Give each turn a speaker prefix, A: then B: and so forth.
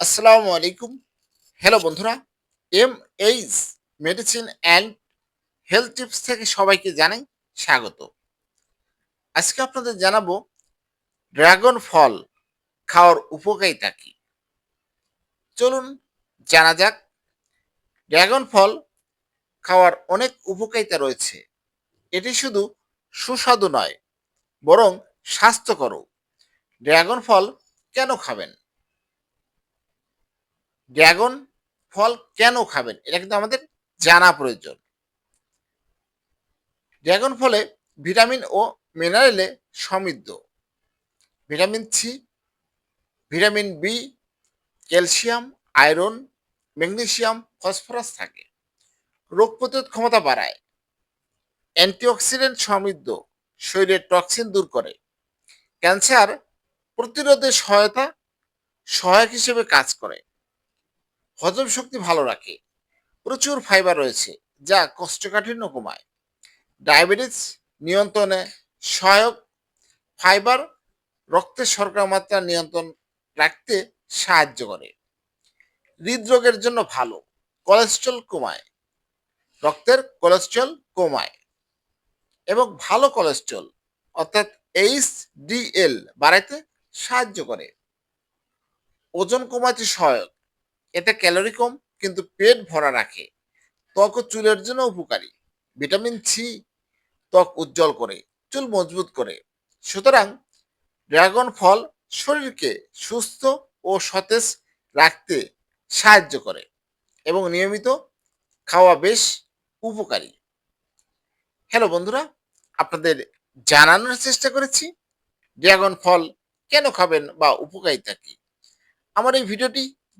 A: আসসালামু আলাইকুম। হ্যালো বন্ধুরা M H medicine and health tips থেকে সবাইকে জানাই স্বাগত। আজকে আপনাদের জানাব ড্রাগন ফল খাওয়ার উপকারিতা কি? চলুন জানা যাক, ড্রাগন ফল খাওয়ার অনেক উপকারিতা রয়েছে। এটি শুধু সুস্বাদু নয়, বরং স্বাস্থ্যকরও। ড্রাগন ফল কেন খাবেন? ড্রাগন ফল কেন খাবেন? এটা কিন্তু আমাদের জানা প্রয়োজন। ড্রাগন ফলে ভিটামিন ও মিনারেলে সমৃদ্ধ। Vitamin C vitamin B calcium, iron, magnesium, phosphorus থাকে। রোগ প্রতিরোধ ক্ষমতা বাড়ায়। অ্যান্টিঅক্সিডেন্ট সমৃদ্ধ। শরীরের টক্সিন দূর করে। ক্যান্সার প্রতিরোধে সহায়তা সহায়ক হিসেবে কাজ করে। হজম শক্তি ভালো রাখে। প্রচুর ফাইবার রয়েছে, যা কষ্টকাঠিন্য কমায়। ডায়াবেটিস নিয়ন্ত্রণে সহায়ক ফাইবার রক্তের শর্করা মাত্রা নিয়ন্ত্রণ রাখতে সাহায্য করে। হৃদরোগের জন্য ভালো কোলেস্ট্রল কমায়, রক্তের কোলেস্ট্রল কমায় এবং ভালো কোলেস্ট্রল অর্থাৎ এইচ ডিএল বাড়াইতে সাহায্য করে। ওজন কমাতে সহায়ক এতে ক্যালোরি কম, কিন্তু পেট ভরা রাখে। ত্বক চুলের জন্য উপকারী। ভিটামিন সি ত্বক উজ্জ্বল করে, চুল মজবুত করে। সুতরাং ড্রাগন ফল শরীরকে সুস্থ ও সতেজ রাখতে সাহায্য করে এবং নিয়মিত খাওয়া বেশ উপকারী। হ্যালো বন্ধুরা, আপনাদের জানানোর চেষ্টা করেছি, ড্রাগন ফল কেন খাবেন বা উপকারিতা কি? আমার এই ভিডিওটি